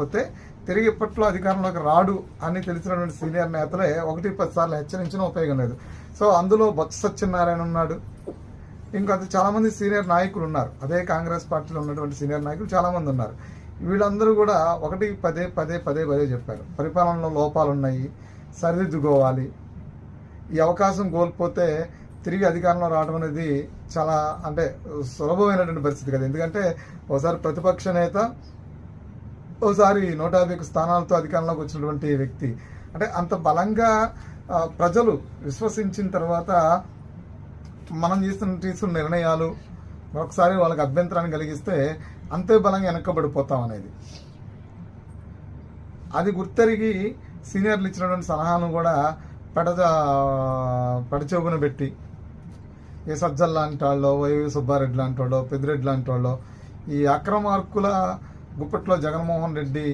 పోతే తిరిగి ఇప్పట్లో అధికారంలోకి రాడు అని తెలిసినటువంటి సీనియర్ నేతలే ఒకటి పది సార్లు హెచ్చరించిన ఉపయోగం లేదు. సో అందులో బొత్స సత్యనారాయణ ఉన్నాడు. ఇంకా చాలామంది సీనియర్ నాయకులు ఉన్నారు. అదే కాంగ్రెస్ పార్టీలో ఉన్నటువంటి సీనియర్ నాయకులు చాలామంది ఉన్నారు. వీళ్ళందరూ కూడా ఒకటి పదే పదే పదే పదే చెప్పారు. పరిపాలనలో లోపాలు ఉన్నాయి సరిదిద్దుకోవాలి. ఈ అవకాశం కోల్పోతే తిరిగి అధికారంలో రావడం అనేది చాలా అంటే సులభమైనటువంటి పరిస్థితి కదా. ఎందుకంటే ఒకసారి ప్రతిపక్ష నేత ఓసారి నూట యాభై స్థానాలతో అధికారంలోకి వచ్చినటువంటి వ్యక్తి. అంటే అంత బలంగా ప్రజలు విశ్వసించిన తర్వాత మనం చేస్తున్న తీసుకున్న నిర్ణయాలు ఒకసారి వాళ్ళకి అభ్యంతరాన్ని కలిగిస్తే అంతే బలంగా వెనక్కబడిపోతాం అనేది. అది గుర్తెరిగి సీనియర్లు ఇచ్చినటువంటి సలహాను కూడా పెడజ పెడచోగున పెట్టి ఏ సజ్జల్ లాంటి వాళ్ళు వైవి సుబ్బారెడ్డి లాంటి వాళ్ళు పెద్దిరెడ్డి లాంటి వాళ్ళు ఈ అక్రమార్కుల గుప్పట్లో జగన్మోహన్ రెడ్డి